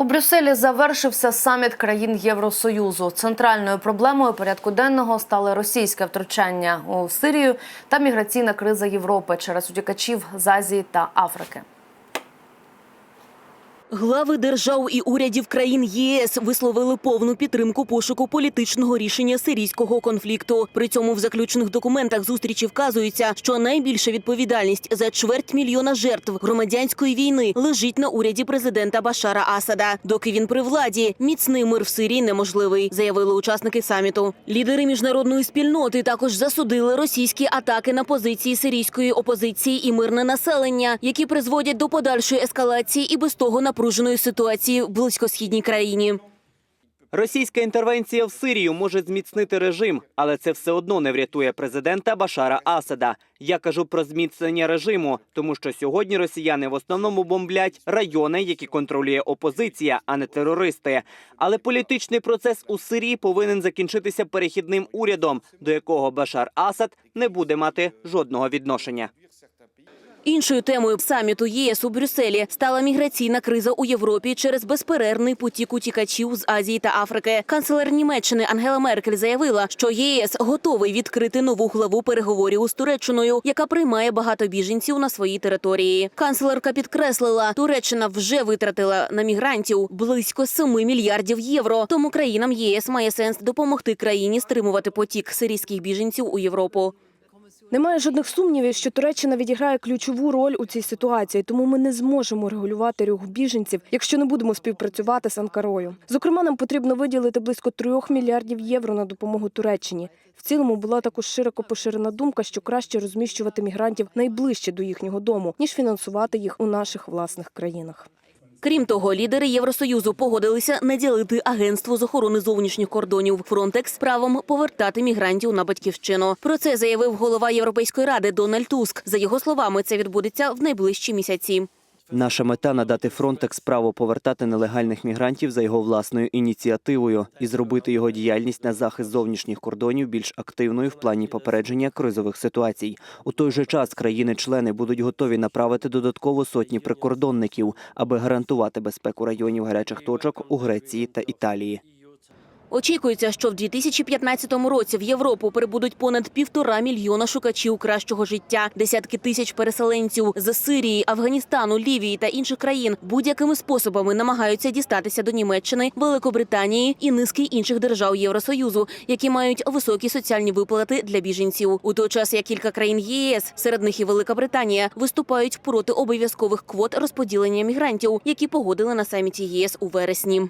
У Брюсселі завершився саміт країн Євросоюзу. Центральною проблемою порядку денного стали російське втручання у Сирію та міграційна криза Європи через утікачів з Азії та Африки. Глави держав і урядів країн ЄС висловили повну підтримку пошуку політичного рішення сирійського конфлікту. При цьому в заключених документах зустрічі вказується, що найбільша відповідальність за чверть мільйона жертв громадянської війни лежить на уряді президента Башара Асада. Доки він при владі, міцний мир в Сирії неможливий, заявили учасники саміту. Лідери міжнародної спільноти також засудили російські атаки на позиції сирійської опозиції і мирне населення, які призводять до подальшої ескалації і без того напруженої ситуації в близькосхідній країні. Російська інтервенція в Сирію може зміцнити режим, але це все одно не врятує президента Башара Асада. Я кажу про зміцнення режиму, тому що сьогодні росіяни в основному бомблять райони, які контролює опозиція, а не терористи. Але політичний процес у Сирії повинен закінчитися перехідним урядом, до якого Башар Асад не буде мати жодного відношення. Іншою темою саміту ЄС у Брюсселі стала міграційна криза у Європі через безперервний потік утікачів з Азії та Африки. Канцлер Німеччини Ангела Меркель заявила, що ЄС готовий відкрити нову главу переговорів з Туреччиною, яка приймає багато біженців на своїй території. Канцлерка підкреслила, Туреччина вже витратила на мігрантів близько 7 мільярдів євро. Тому країнам ЄС має сенс допомогти країні стримувати потік сирійських біженців у Європу. Немає жодних сумнівів, що Туреччина відіграє ключову роль у цій ситуації, тому ми не зможемо регулювати рух біженців, якщо не будемо співпрацювати з Анкарою. Зокрема, нам потрібно виділити близько трьох мільярдів євро на допомогу Туреччині. В цілому була також широко поширена думка, що краще розміщувати мігрантів найближче до їхнього дому, ніж фінансувати їх у наших власних країнах. Крім того, лідери Євросоюзу погодилися наділити агентство з охорони зовнішніх кордонів Фронтекс правом повертати мігрантів на батьківщину. Про це заявив голова Європейської ради Дональд Туск. За його словами, це відбудеться в найближчі місяці. Наша мета надати Фронтекс право повертати нелегальних мігрантів за його власною ініціативою і зробити його діяльність на захист зовнішніх кордонів більш активною в плані попередження кризових ситуацій. У той же час країни-члени будуть готові направити додатково сотні прикордонників, аби гарантувати безпеку районів гарячих точок у Греції та Італії. Очікується, що в 2015 році в Європу прибудуть понад півтора мільйона шукачів кращого життя, десятки тисяч переселенців з Сирії, Афганістану, Лівії та інших країн будь-якими способами намагаються дістатися до Німеччини, Великобританії і низки інших держав Євросоюзу, які мають високі соціальні виплати для біженців. У той час як кілька країн ЄС, серед них і Велика Британія, виступають проти обов'язкових квот розподілення мігрантів, які погодили на саміті ЄС у вересні.